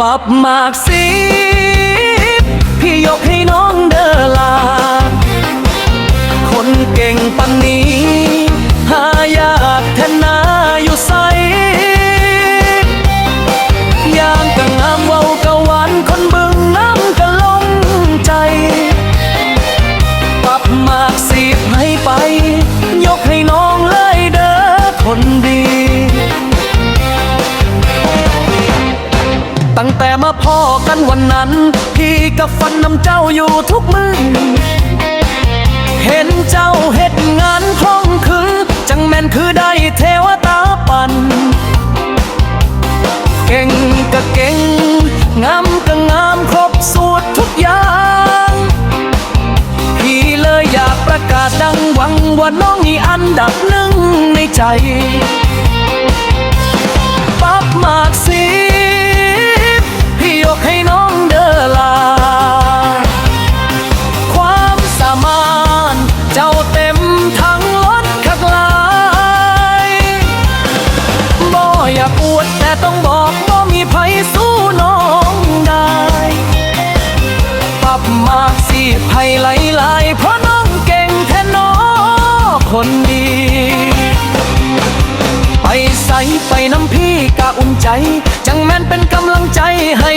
ปรับมากสิ มาพ่อกันวันนั้น พี่กับฟันนำเจ้าอยู่ทุกมือ เห็นเจ้าเฮ็ดงานคล่องคือ จังแม่นคือได้เทวตาปัน เก่งก็เก่ง งามก็งามครบสูตรทุกอย่าง พี่เลยอยากประกาศดังหวังว่าน้องนี่อันดับหนึ่งในใจ อยากอวดแต่ต้องบอกบ่มีไผสู้น้องได้ ปรับมาสิไผไหลไหลเพราะน้องเก่งแท้น้อคนดี ไปใส่ไปน้ำพี่กะอุ่นใจ จังแม่นเป็นกำลังใจให้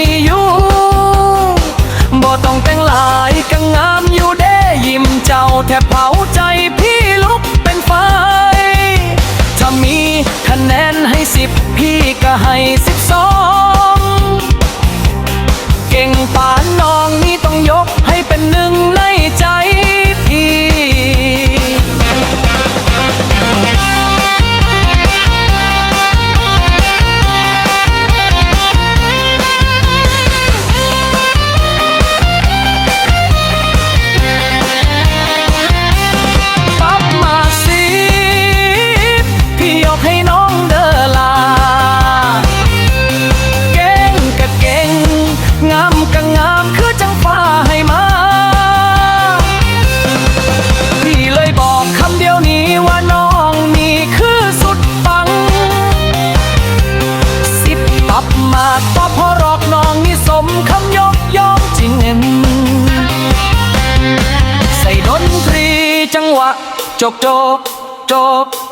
ใส่ด